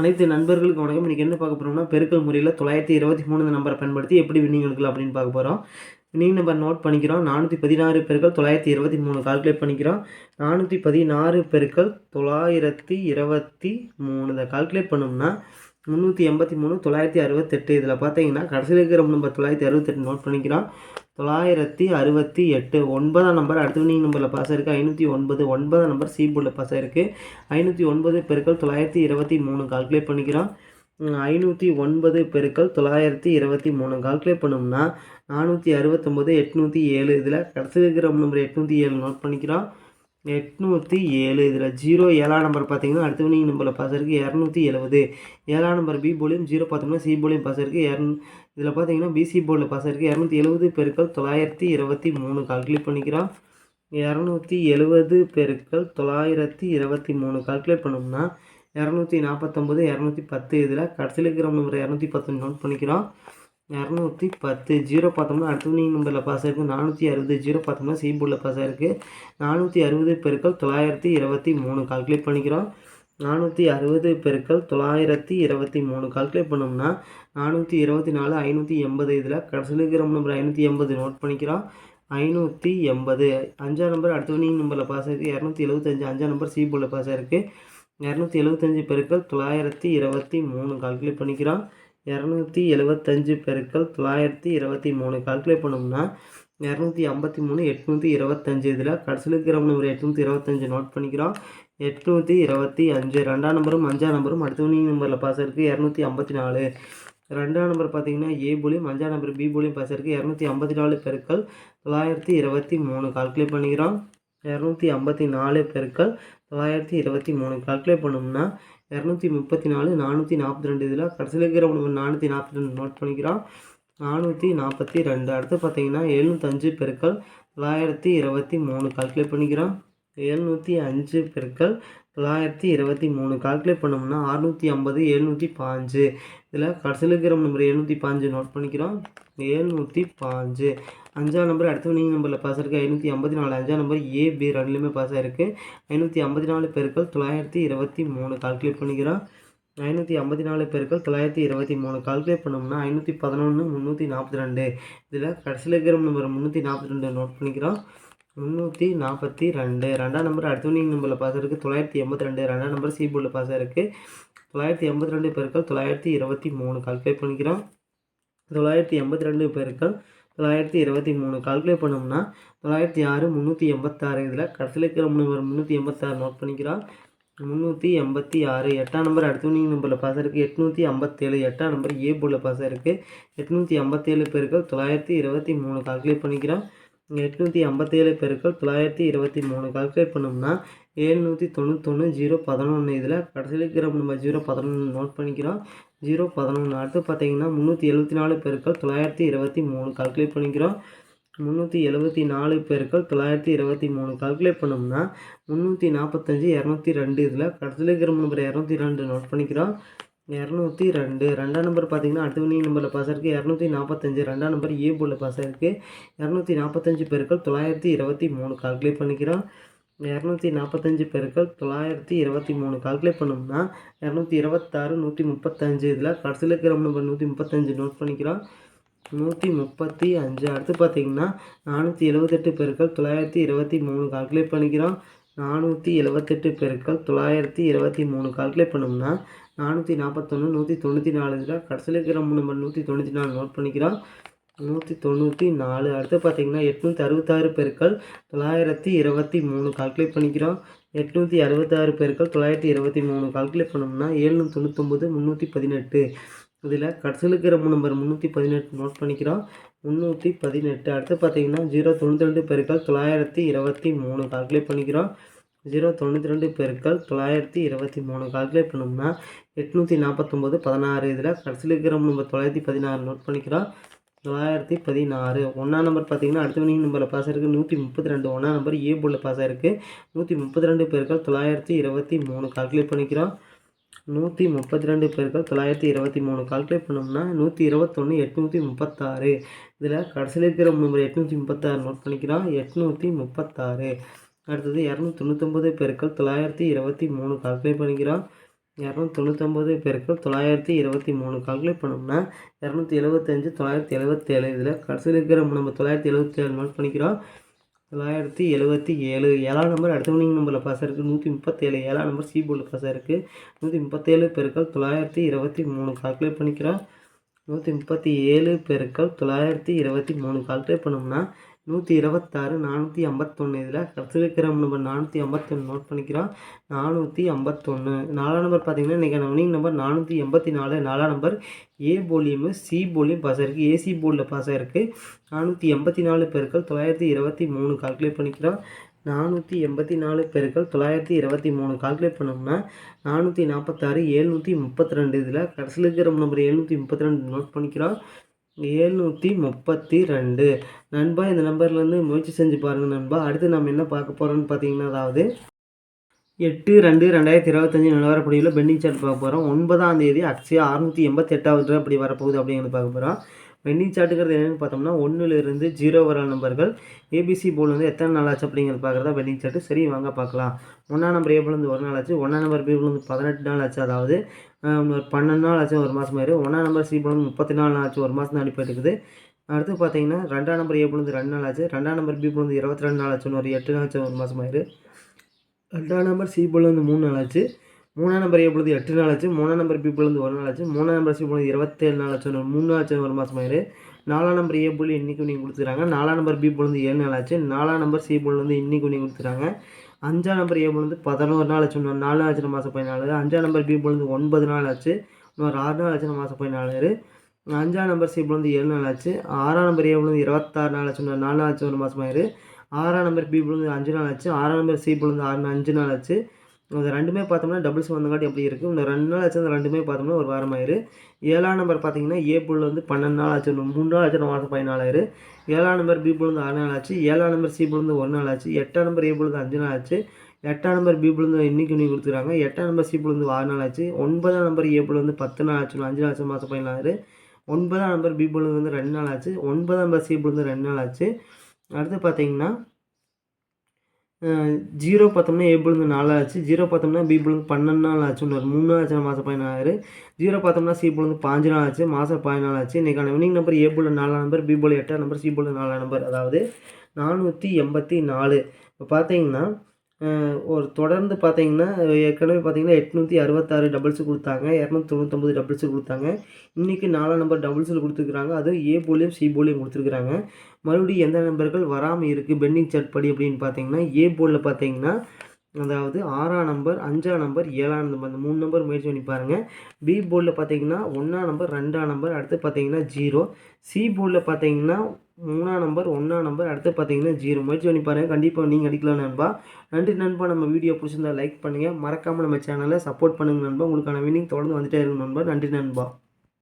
அனைத்து நண்பர்களுக்கு வணக்கம். இன்றைக்கி என்ன பார்க்க போகிறோம்னா பெருக்கல் முறையில் தொள்ளாயிரத்தி இருபத்தி மூணு நம்பரை பயன்படுத்தி எப்படி வின்னிங் எடுக்கலாம் அப்படின்னு பார்க்க போகிறோம் வின்னிங் நம்பர் நோட் பண்ணிக்கிறோம். நானூற்றி பதினாறு பெருக்கள் தொள்ளாயிரத்தி இருபத்தி மூணு கால்குலேட் பண்ணிக்கிறோம். நானூற்றி பதினாறு பெருக்கள் தொள்ளாயிரத்தி இருபத்தி மூணு இதை கால்குலேட் பண்ணோம்னா முந்நூற்றி எண்பத்தி மூணு தொள்ளாயிரத்தி அறுபத்தெட்டு. இதில் பார்த்தீங்கன்னா கடைசியில் இருக்கிற நம்பர் தொள்ளாயிரத்தி அறுபத்தெட்டு நோட் பண்ணிக்கிறோம். தொள்ளாயிரத்தி அறுபத்தி எட்டு. ஒன்பதாம் நம்பர் அடுத்த வினிங் நம்பரில் பாஸ் இருக்குது ஐநூற்றி ஒன்பது. ஒன்பதாம் நம்பர் சி போர்டில் பாஸ் ஆயிருக்கு. ஐநூற்றி ஒன்பது பெருக்கள் தொள்ளாயிரத்தி இருபத்தி மூணு கால்குலேட் பண்ணிக்கிறோம். ஐநூற்றி ஒன்பது பெருக்கள் தொள்ளாயிரத்தி இருபத்தி மூணு கால்குலேட் பண்ணோம்னா நானூற்றி அறுபத்தொம்போது எட்நூற்றி ஏழு. இதில் கடைசியில் இருக்கிற நம்பர் எட்நூற்றி ஏழு நோட் பண்ணிக்கிறோம். எட்நூற்றி ஏழு. இதில் ஜீரோ ஏழாம் நம்பர் பார்த்தீங்கன்னா அடுத்த வினிங் நம்பரில் பாஸ் இருக்குது இரநூத்தி எழுபது ஏழாம் நம்பர் பி போலியும் ஜீரோ பார்த்தோம்னா சி போலியும் பாஸ் இருக்குது இரநூ இதில் பார்த்தீங்கன்னா பிசி போர்டில் பாஸ் இருக்குது இரநூத்தி எழுபது பெருக்கள் தொள்ளாயிரத்தி இருபத்தி மூணு. கால்குலேட் பண்ணிக்கிறோம். இரநூத்தி எழுபது பெருக்கள் தொள்ளாயிரத்தி இருபத்தி மூணு. கால்குலேட் பண்ணோம்னா இரநூத்தி நாற்பத்தொம்பது இரநூத்தி பத்து. இதில் கடைசியில் இருக்கிற நம்பர் இரநூத்தி பத்து நோட் பண்ணிக்கிறோம். இரநூத்தி பத்து. ஜீரோ பார்த்தோம்னா அடுத்த வினிங் நம்பரில் பாஸ் ஆகிருக்கு நானூற்றி அறுபது. ஜீரோ பார்த்தோம்னா சி போர்டில் பாஸ் ஆகிருக்கு நானூற்றி அறுபது பெருக்கள் தொள்ளாயிரத்தி இருபத்தி மூணு. கால்குலேட் பண்ணிக்கிறோம். நானூற்றி அறுபது பெருக்கள் தொள்ளாயிரத்தி இருபத்தி மூணு. கால்குலேட் பண்ணோம்னா நானூற்றி இருபத்தி நாலு ஐநூற்றி எண்பது. இதில் கடைசியில் இருக்கிற நம்பர் ஐநூற்றி எண்பது நோட் பண்ணிக்கிறோம். ஐநூற்றி எண்பது. அஞ்சாம் நம்பர் அடுத்த வினிங் நம்பரில் பாஸ் ஆகிருக்கு இரநூத்தி எழுபத்தஞ்சு அஞ்சாம் நம்பர் சி போர்டில் பாஸ் ஆகிருக்கு இரநூத்தி எழுபத்தஞ்சு பெருக்கள் தொள்ளாயிரத்தி இருபத்தி மூணு. கால்குலேட் பண்ணிக்கிறோம். இரநூத்தி எழுபத்தஞ்சு பெருக்கள் தொள்ளாயிரத்தி இருபத்தி மூணு. கால்குலேட் பண்ணோம்னா இரநூத்தி ஐம்பத்தி மூணு எட்நூற்றி இருபத்தஞ்சு இதில் கடைசியில் இருக்கிற நம்பர் எட்நூற்றி இருபத்தஞ்சு நோட் பண்ணிக்கிறோம். எட்நூற்றி இருபத்தி அஞ்சு ரெண்டாம் நம்பரும் அஞ்சாம் நம்பரும் அடுத்த வினிங் நம்பரில் பாஸ் இருக்குது இரநூத்தி ஐம்பத்தி நாலு. ரெண்டாம் நம்பர் பார்த்தீங்கன்னா ஏ போலியும் அஞ்சாம் நம்பர் பி போலியும் பாஸ் இருக்குது இரநூத்தி ஐம்பத்தி நாலு பெருக்கள் தொள்ளாயிரத்தி இருபத்தி மூணு. கால்குலேட் பண்ணிக்கிறோம். இரநூத்தி ஐம்பத்தி நாலு பெருக்கள் தொள்ளாயிரத்தி இருபத்தி மூணு. கால்குலேட் பண்ணோம்னா இரநூத்தி முப்பத்தி நாலு நானூற்றி நாற்பத்தி ரெண்டு இதில் கடைசியில் இருக்கிற ஒன்று நானூற்றி நாற்பத்தி ரெண்டு நோட் பண்ணிக்கிறோம் நானூற்றி நாற்பத்தி ரெண்டு. அடுத்து பார்த்தீங்கன்னா எழுநூத்தஞ்சு பெருக்கள் தொள்ளாயிரத்தி இருபத்தி மூணு கால்குலேட் பண்ணிக்கிறோம் எழுநூற்றி அஞ்சு பெருக்கள் தொள்ளாயிரத்தி இருபத்தி மூணு கால்குலேட் பண்ணோம்னா அறுநூற்றி ஐம்பது எழுநூற்றி பாஞ்சு இதில் கடைசியில் இருக்கிற நம்பர் எழுநூற்றி பாஞ்சு நோட் பண்ணிக்கிறோம். எழுநூற்றி பாஞ்சு அஞ்சாம் நம்பர் அடுத்த நீங்கள் நம்பரில் பாஸ் இருக்குது ஐநூற்றி ஐம்பத்தி நாலு. அஞ்சாம் நம்பர் ஏ பி ரெண்டுலேயுமே பாஸ் ஆயிருக்கு. ஐநூற்றி ஐம்பத்தி நாலு பேருக்கள் தொள்ளாயிரத்தி இருபத்தி மூணு கால்குலேட் பண்ணிக்கிறோம். ஐநூற்றி ஐம்பத்தி நாலு பேருக்கள் தொள்ளாயிரத்தி இருபத்தி மூணு கால்குலேட் பண்ணோம்னா ஐநூற்றி பதினொன்று முந்நூற்றி நாற்பத்தி ரெண்டு. இதில் கடைசியில் இருக்கிற நம்பர் முந்நூற்றி நாற்பத்தி ரெண்டு நோட் பண்ணிக்கிறோம். முந்நூற்றி நாற்பத்தி ரெண்டு. ரெண்டாம் நம்பர் அடுத்தவனிங் நம்பரில் பாஸ் இருக்குது தொள்ளாயிரத்தி எண்பத்தி ரெண்டு. ரெண்டாம் நம்பர் சி போர்டில் பாஸ் இருக்குது தொள்ளாயிரத்தி எண்பத்தி ரெண்டு பேருக்கள் தொள்ளாயிரத்தி இருபத்தி மூணு. கால்குலேட் பண்ணிக்கிறோம். தொள்ளாயிரத்தி எண்பத்தி ரெண்டு பேருக்கள் தொள்ளாயிரத்தி இருபத்தி மூணு. கால்குலேட் பண்ணோம்னா தொள்ளாயிரத்தி ஆறு முந்நூற்றி எண்பத்தாறு இதில் கடைசியில் இருக்கிற நம்பர் முந்நூற்றி எண்பத்தாறு நோட் பண்ணிக்கிறோம். முந்நூற்றி எண்பத்தி ஆறு. எட்டாம் நம்பர் அடுத்தவனிங் நம்பரில் பாஸ் இருக்குது எட்நூற்றி ஐம்பத்தேழு எட்டாம் நம்பர் ஏ போர்டில் பாஸ் இருக்குது எட்நூற்றி ஐம்பத்தேழு பேருக்கள் தொள்ளாயிரத்தி இருபத்தி மூணு. கால்குலேட் பண்ணிக்கிறோம். எட்நூற்றி ஐம்பத்தேழு பெருக்கள் தொள்ளாயிரத்தி இருபத்தி மூணு கால்குலேட் பண்ணோம்னா ஏழ்நூற்றி தொண்ணூத்தொன்று ஜீரோ பதினொன்று இதில் கடைசியில் இருக்கிற நம்ம ஜீரோ பதினொன்று நோட் பண்ணிக்கிறோம். ஜீரோ பதினொன்று அடுத்து பார்த்தீங்கன்னா முந்நூற்றி எழுபத்தி நாலு பெருக்கள் தொள்ளாயிரத்தி இருபத்தி மூணு கால்குலேட் பண்ணிக்கிறோம். முந்நூற்றி எழுபத்தி நாலு பெருக்கள் தொள்ளாயிரத்தி இருபத்தி மூணு கால்குலேட் பண்ணோம்னா முந்நூற்றி நாற்பத்தஞ்சு இரநூத்தி ரெண்டு இதில் கடைசியில் இருக்கிற நம்பர் இரநூத்தி ரெண்டு நோட் பண்ணிக்கிறோம். இரநூத்தி ரெண்டு. ரெண்டாம் நம்பர் பார்த்தீங்கன்னா அடுத்த வினிங் நம்பரில் பாஸ் இருக்குது இரநூத்தி நாற்பத்தஞ்சு ரெண்டாம் நம்பர் ஏ போர்டில் பாஸ் இருக்குது இரநூத்தி நாற்பத்தஞ்சு பெருக்கள் தொள்ளாயிரத்தி இருபத்தி மூணு. கால்குலேட் பண்ணிக்கிறோம். இரநூத்தி நாற்பத்தஞ்சு பெருக்கள் தொள்ளாயிரத்தி இருபத்தி மூணு. கால்குலேட் பண்ணோம்னா இரநூத்தி இருபத்தாறு நூற்றி முப்பத்தஞ்சு. இதில் கடைசியில் இருக்கிற நம்பர் நூற்றி முப்பத்தஞ்சு நோட் பண்ணிக்கிறோம். நூற்றி முப்பத்தி அஞ்சு. அடுத்து பார்த்தீங்கன்னா நானூற்றி எழுபத்தெட்டு பெருக்கள் தொள்ளாயிரத்தி இருபத்தி மூணு. கால்குலேட் பண்ணிக்கிறோம். நானூற்றி எழுபத்தெட்டு பெருக்கள் தொள்ளாயிரத்தி இருபத்தி மூணு கால்குலேட் பண்ணோம்னா நானூற்றி நாற்பத்தொன்று நூற்றி தொண்ணூற்றி நாலு இதில் கடைசியில் இருக்கிற நம்பர் நூற்றி தொண்ணூற்றி நாலு நோட் பண்ணிக்கிறோம். நூற்றி தொண்ணூற்றி நாலு. அடுத்து பார்த்தீங்கன்னா எட்நூற்றி அறுபத்தாறு பெருக்கள் தொள்ளாயிரத்தி இருபத்தி மூணு கால்குலேட் பண்ணிக்கிறோம். எட்நூற்றி அறுபத்தாறு பெருக்கள் தொள்ளாயிரத்தி இருபத்தி மூணு கால்குலேட் பண்ணோம்னா ஏழ்நூற்றி தொண்ணூத்தொம்பது முந்நூற்றி பதினெட்டு. இதில் கடைசியில் இருக்கிற நம்பர் முந்நூற்றி பதினெட்டு நோட் பண்ணிக்கிறோம். முந்நூற்றி பதினெட்டு. அடுத்து பார்த்தீங்கன்னா ஜீரோ தொண்ணூற்றி ரெண்டு பெருக்கள் தொள்ளாயிரத்தி இருபத்தி மூணு. கால்குலேட் பண்ணிக்கிறோம். ஜீரோ தொண்ணூற்றி ரெண்டு பெருக்கள் தொள்ளாயிரத்தி இருபத்தி மூணு. கால்குலேட் பண்ணோம்னா எட்நூற்றி நாற்பத்தொம்போது பதினாறு. இதில் கடைசியில் இருக்கிற நம்பர் தொள்ளாயிரத்தி பதினாறு நோட் பண்ணிக்கிறோம். தொள்ளாயிரத்தி பதினாறு. ஒன்றாம் நம்பர் பார்த்தீங்கன்னா அடுத்த வினிங் நம்பரில் பாஸ் ஆயிருக்கு. நூற்றி முப்பத்தி ரெண்டு ஒன்றாம் நம்பர் ஏ போர்டில் பாஸ் ஆயிருக்கு. நூற்றி முப்பத்தி ரெண்டு பெருக்கள் தொள்ளாயிரத்தி இருபத்தி மூணு. கால்குலேட் பண்ணிக்கிறோம். நூற்றி முப்பத்தி ரெண்டு பெருக்கள் தொள்ளாயிரத்தி இருபத்தி மூணு கால்குலேட் பண்ணோம்னா நூற்றி இருபத்தொன்று எட்நூற்றி முப்பத்தாறு. இதில் கடைசியில் இருக்கிற நம்பர் எட்நூற்றி முப்பத்தாறு நோட் பண்ணிக்கிறோம். எட்நூற்றி முப்பத்தாறு. அடுத்தது இரநூத்தி தொண்ணூத்தொம்பது பெருக்கள் தொள்ளாயிரத்தி இருபத்தி மூணு கால்குலேட் பண்ணிக்கிறோம். இரநூத்தி தொண்ணூத்தொம்பது பெருக்கள் தொள்ளாயிரத்தி இருபத்தி மூணு கால்குலேட் பண்ணோம்னா இரநூத்தி எழுபத்தஞ்சு தொள்ளாயிரத்தி எழுபத்தேழு இதில் கடைசியில் இருக்கிற நம்ம தொள்ளாயிரத்தி எழுபத்தேழு நோட் பண்ணிக்கிறோம். தொள்ளாயிரத்தி எழுபத்தி ஏழு. ஏழாம் நம்பர் அடுத்த வினிங் நம்பரில் பாஸ் இருக்குது நூற்றி முப்பத்தேழு. ஏழாம் நம்பர் சி போர்டில் பாஸ் இருக்குது நூற்றி முப்பத்தேழு பெருக்கள் தொள்ளாயிரத்தி இருபத்தி மூணு. கால்குலேட் பண்ணிக்கிறோம். நூற்றி முப்பத்தி ஏழு பெருக்கள் தொள்ளாயிரத்தி இருபத்தி மூணு. கால்குலேட் பண்ணோம்னா நூற்றி இருபத்தாறு நானூற்றி ஐம்பத்தொன்று இதில் கடைசியில் இருக்கிற நம்பர் நானூற்றி ஐம்பத்தொன்று நோட் பண்ணிக்கிறோம். நானூற்றி ஐம்பத்தொன்று நாலாம் நம்பர் பார்த்தீங்கன்னா இன்றைக்கி வினிங் நம்பர் நானூற்றி எண்பத்தி நாலு. நாலாம் நம்பர் ஏ போலியும் சி போலியும் பாஸ் ஆகிருக்கு ஏசி போலில் பாஸ் ஆகிருக்கு நானூற்றி எண்பத்தி நாலு பேருக்கள் தொள்ளாயிரத்தி இருபத்தி மூணு கால்குலேட் பண்ணிக்கிறோம். நானூற்றி எண்பத்தி நாலு பெருக்கள் தொள்ளாயிரத்தி இருபத்தி மூணு கால்குலேட் பண்ணோம்னா நானூற்றி நாற்பத்தாறு ஏழ்நூற்றி முப்பத்தி ரெண்டு இதில் கடைசியில் இருக்கிற நம்பர் எழுநூற்றி முப்பத்தி ரெண்டு நோட் பண்ணிக்கிறோம். ஏழ்நூற்றி முப்பத்தி ரெண்டு. நண்பா இந்த நம்பர்லேருந்து முயற்சி செஞ்சு பாருங்கள் நண்பா. அடுத்து நம்ம என்ன பார்க்க போகிறோம்னு பார்த்தீங்கன்னா அதாவது எட்டு ரெண்டு ரெண்டாயிரத்தி இருபத்தஞ்சி நிலவரப்படியில் பெண்டிங் சார்ட் பார்க்க போகிறோம் ஒன்பதாம் தேதி அக்ஷயா அறுநூற்றி எண்பத்தி எட்டாவது அப்படி வரப்போகுது அப்படிங்கிறது பார்க்க போகிறோம் வெண்டிங் சார்ட்டுங்கிறது என்னென்னு பார்த்தோம்னா ஒன்றுலேருந்து ஜீரோ வர நம்பர்கள். ஏபிசி போல் வந்து எத்தனை நாள் ஆச்சு அப்படிங்கிறது பார்க்குறதா வெண்டிங் சார்ட்டு சரி வாங்க பார்க்கலாம். ஒன்றாம் நம்பர் ஏபிலேருந்து ஒரு நாள் ஆச்சு. ஒன்றாம் நம்பர் பிபிலேருந்து பதினெட்டு நாள் ஆச்சு. அதாவது ஒரு பன்னெண்டு நாள் ஆச்சு ஒரு மாதம் மாதிரி ஒன்றாம் நம்பர் சிபிலேருந்து முப்பத்தி நாலு நாள் ஆச்சு ஒரு மாதம் தான் இருக்குது அடுத்து பார்த்தீங்கன்னா ரெண்டாம் நம்பர் ஏபிலேருந்து ரெண்டு நாள் ஆச்சு. ரெண்டாம் நம்பர் பிபிலேருந்து இருபத்தி ரெண்டு நாள் ஆச்சு ஒரு எட்டு நாள் ஆச்சு ஒரு மாதம் ஆயிரு. ரெண்டாம் நம்பர் சிபிலேருந்து மூணு நாள் ஆச்சு. மூணாம் நம்பர் ஏ பொழுது எட்டு நாள் ஆச்சு மூணாம் நம்பர் பி பொழுது ஒரு நாள் ஆச்சு மூணாம் நம்பர் சி பொழுது இருபத்தேழு நாள் ஆச்சு மூணு நாள் ஆச்சு ஒரு மாதம் ஆயிரு நாலாம் நம்பர் ஏ புள்ளி இன்றைக்கும் நீங்கள் கொடுத்துருக்காங்க நாலாம் நம்பர் பி பொழுது ஏழு நாள் ஆச்சு நாலாம் நம்பர் சி பொழுது வந்து இன்றைக்கும் நீங்கள் கொடுத்துருக்காங்க அஞ்சாம் நம்பர் ஏ பொழுது பதினோரு நாள் ஆச்சு இன்னொரு நாலு ஆச்சு மாதம் பதினாலு அஞ்சாம் நம்பர் பி பொழுது ஒன்பது நாள் ஆச்சு இன்னொரு ஆறு நாள் ஆச்சு மாதம் பதினாலு அஞ்சாம் நம்பர் சி பொழுது ஏழு நாள் ஆச்சு ஆறாம் நம்பர் ஏ பொழுது இருபத்தாறு நாள் ஆச்சு இன்னும் நாலு ஆச்சு ஒரு மாதம் ஆயிரு ஆறாம் நம்பர் பி பொழுது அஞ்சு நாள் ஆச்சு ஆறாம் நம்பர் சி பொழுது ஆறு அஞ்சு நாள் ஆச்சு அது ரெண்டுமே பார்த்தோம்னா டபுள்ஸ் வந்தங்காட்டி அப்படி இருக்குது இந்த ரெண்டு நாள் ஆச்சு அந்த ரெண்டுமே பார்த்தோம்னா ஒரு வாரம் ஆயிரு ஏழாம் நம்பர் பார்த்தீங்கன்னா ஏ புல் வந்து பன்னெண்டு நாள் ஆச்சு மூணு நாள் ஆச்சு மாதம் பதினாலாயிரு ஏழாம் நம்பர் பி புல் வந்து ஆறு நாள் ஆச்சு ஏழாம் நம்பர் சி புல் வந்து ஒரு நாள் ஆச்சு எட்டாம் நம்பர் ஏ புல் வந்து அஞ்சு நாள் ஆச்சு எட்டாம் நம்பர் பி புல் வந்து இன்னைக்கு இன்னைக்கு கொடுத்துருக்காங்க எட்டாம் நம்பர் சி புல் வந்து ஆறு நாள் ஆச்சு ஒன்பதாம் நம்பர் ஏ புல் வந்து பத்து நாள் ஆச்சு அஞ்சு நாள் ஆச்சு மாதம் பதினாறு ஒன்பதாம் நம்பர் பி புல் வந்து ரெண்டு நாள் ஆச்சு ஒன்பதாம் நம்பர் சி புல் வந்து ரெண்டு நாள் ஆச்சு அடுத்து பார்த்தீங்கன்னா ஜீரோ பார்த்தோம்னா ஏ புழுந்து நாலு ஆச்சு ஜீரோ பார்த்தோம்னா பி பன்னெண்டு நாள் ஆச்சு இன்னொரு மூணு நாள் ஆச்சு மாதம் பதினாறு. ஜீரோ பார்த்தோம்னா சி பாஞ்சு நாள் ஆச்சு மாதம் பதினாலு ஆச்சு இன்றைக்கான வினிங் நம்பர் ஏ புள்ள நாலாம் நம்பர் பி புள்ள எட்டாம் நம்பர் சி புள்ள நாலாம் நம்பர் அதாவது நானூற்றி எண்பத்தி நாலு. இப்போ பார்த்தீங்கன்னா ஒரு தொடர்ந்து பார்த்தீங்கன்னா ஏற்கனவே பார்த்தீங்கன்னா எட்நூற்றி அறுபத்தாறு டபுள்ஸு கொடுத்தாங்க. இரநூத்தி தொண்ணூத்தொம்பது டபுள்ஸு கொடுத்தாங்க இன்றைக்கி நாலாம் நம்பர் டபுள்ஸில் கொடுத்துருக்குறாங்க. அதுவும் ஏ போலியும் சி போலியும் கொடுத்துருக்குறாங்க. மறுபடியும் எந்த நம்பர்கள் வராமல் இருக்குது பெண்டிங் சார்ட் படி அப்படின்னு பார்த்தீங்கன்னா ஏ போலில் பார்த்தீங்கன்னா அதாவது ஆறாம் நம்பர் அஞ்சாம் நம்பர் ஏழாம் நம்பர் அந்த மூணு நம்பர் முயற்சி பண்ணி பாருங்கள் பி போர்டில் பார்த்தீங்கன்னா ஒன்றாம் நம்பர் ரெண்டாம் நம்பர் அடுத்து பார்த்தீங்கன்னா ஜீரோ சி போர்டில் பார்த்தீங்கன்னா மூணாம் நம்பர் ஒன்றாம் நம்பர் அடுத்து பார்த்தீங்கன்னா ஜீரோ முயற்சி பண்ணி பாருங்கள் கண்டிப்பாக நீங்கள் அடிக்கலாம் நண்பா. நன்றி நண்பா. நம்ம வீடியோ பிடிச்சிருந்தா லைக் பண்ணுங்கள் மறக்காமல் நம்ம சேனலை சப்போர்ட் பண்ணுங்கள் நண்பா. உங்களுக்கான வினிங் தொடர்ந்து வந்துட்டே இருக்கும் நண்பா. நன்றி நண்பா.